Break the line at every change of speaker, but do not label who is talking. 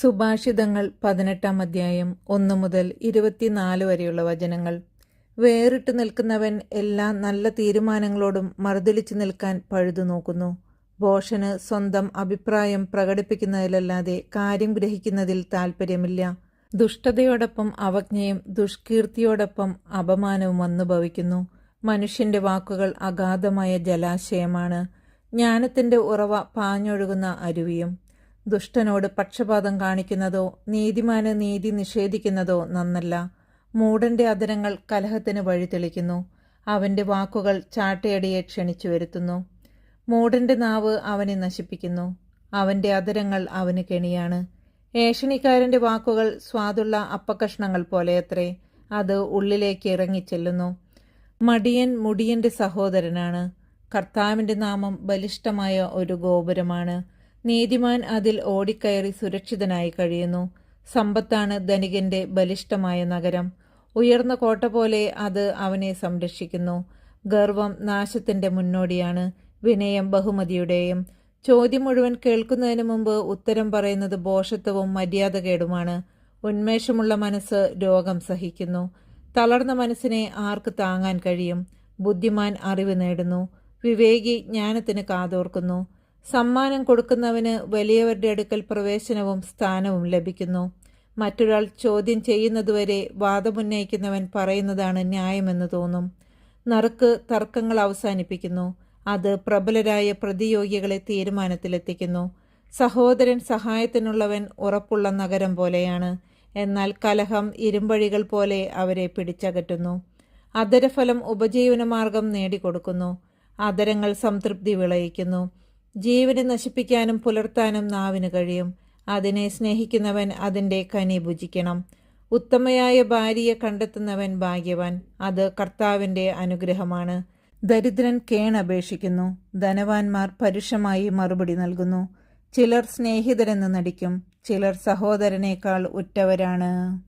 സുഭാഷിതങ്ങൾ പതിനെട്ടാം അധ്യായം ഒന്ന് മുതൽ ഇരുപത്തിനാല് വരെയുള്ള വചനങ്ങൾ. വേറിട്ട് നിൽക്കുന്നവൻ എല്ലാ നല്ല തീരുമാനങ്ങളോടും മറുതലിച്ചു നിൽക്കാൻ പഴുതു നോക്കുന്നു. ബോഷന് സ്വന്തം അഭിപ്രായം പ്രകടിപ്പിക്കുന്നതിലല്ലാതെ കാര്യം ഗ്രഹിക്കുന്നതിൽ താൽപ്പര്യമില്ല. ദുഷ്ടതയോടൊപ്പം അവജ്ഞയും ദുഷ്കീർത്തിയോടൊപ്പം അപമാനവും അനുഭവിക്കുന്നു മനുഷ്യന്റെ വാക്കുകൾ അഗാധമായ ജലാശയമാണ്. ജ്ഞാനത്തിന്റെ ഉറവ പാഞ്ഞൊഴുകുന്ന അരുവിയും ദുഷ്ടനോട് പക്ഷപാതം കാണിക്കുന്നതോ നീതിമാന് നീതി നിഷേധിക്കുന്നതോ നന്നല്ല. മൂടന്റെ അതരങ്ങൾ കലഹത്തിന് വഴിതെളിക്കുന്നു അവന്റെ വാക്കുകൾ ചാട്ടയടിയെ ക്ഷണിച്ചു വരുത്തുന്നു. മൂടന്റെ നാവ് അവനെ നശിപ്പിക്കുന്നു. അവന്റെ അതരങ്ങൾ അവന് കെണിയാണ്. ഏഷണിക്കാരന്റെ വാക്കുകൾ സ്വാദുള്ള അപ്പക്കഷ്ണങ്ങൾ പോലെയത്രേ. അത് ഉള്ളിലേക്ക് ഇറങ്ങിച്ചെല്ലുന്നു മടിയൻ മുടിയന്റെ സഹോദരനാണ്. കർത്താവിന്റെ നാമം ബലിഷ്ഠമായ ഒരു ഗോപുരമാണ്. നീതിമാൻ അതിൽ ഓടിക്കയറി സുരക്ഷിതനായി കഴിയുന്നു. സമ്പത്താണ് ധനികന്റെ ബലിഷ്ഠമായ നഗരം. ഉയർന്ന കോട്ട പോലെ അത് അവനെ സംരക്ഷിക്കുന്നു. ഗർവം നാശത്തിന്റെ മുന്നോടിയാണ് വിനയം ബഹുമതിയുടെയും. ചോദ്യം മുഴുവൻ കേൾക്കുന്നതിന് മുമ്പ് ഉത്തരം പറയുന്നത് ബോഷത്വവും മര്യാദകേടുമാണ്. ഉന്മേഷമുള്ള മനസ്സ് രോഗം സഹിക്കുന്നു. തളർന്ന മനസ്സിനെ ആർക്ക് താങ്ങാൻ കഴിയും? ബുദ്ധിമാൻ അറിവ് നേടുന്നു. വിവേകി ജ്ഞാനത്തിന് കാതോർക്കുന്നു. സമ്മാനം കൊടുക്കുന്നവന് വലിയവരുടെ അടുക്കൽ പ്രവേശനവും സ്ഥാനവും ലഭിക്കുന്നു. മറ്റൊരാൾ ചോദ്യം ചെയ്യുന്നതുവരെ വാദമുന്നയിക്കുന്നവൻ പറയുന്നതാണ് ന്യായമെന്ന് തോന്നും. നറുക്ക് തർക്കങ്ങൾ അവസാനിപ്പിക്കുന്നു. അത് പ്രബലരായ പ്രതിയോഗികളെ തീരുമാനത്തിലെത്തിക്കുന്നു. സഹോദരൻ സഹായത്തിനുള്ളവൻ ഉറപ്പുള്ള നഗരം പോലെയാണ്. എന്നാൽ കലഹം ഇരുമ്പഴികൾ പോലെ അവരെ പിടിച്ചകറ്റുന്നു. അതരഫലം ഉപജീവനമാർഗം നേടിക്കൊടുക്കുന്നു. അതരങ്ങൾ സംതൃപ്തി വിളയിക്കുന്നു. ജീവനെ നശിപ്പിക്കാനും പുലർത്താനും നാവിന് കഴിയും. അതിനെ സ്നേഹിക്കുന്നവൻ അതിന്റെ കനി ഭുജിക്കണം. ഉത്തമയായ ഭാര്യയെ കണ്ടെത്തുന്നവൻ ഭാഗ്യവാൻ. അത് കർത്താവിന്റെ അനുഗ്രഹമാണ്. ദരിദ്രൻ കേൺ കേണപേക്ഷിക്കുന്നു ധനവാന്മാർ പരുഷമായി മറുപടി നൽകുന്നു. ചിലർ സ്നേഹിതരെന്ന് നടിക്കും. ചിലർ സഹോദരനേക്കാൾ ഉറ്റവരാണ്.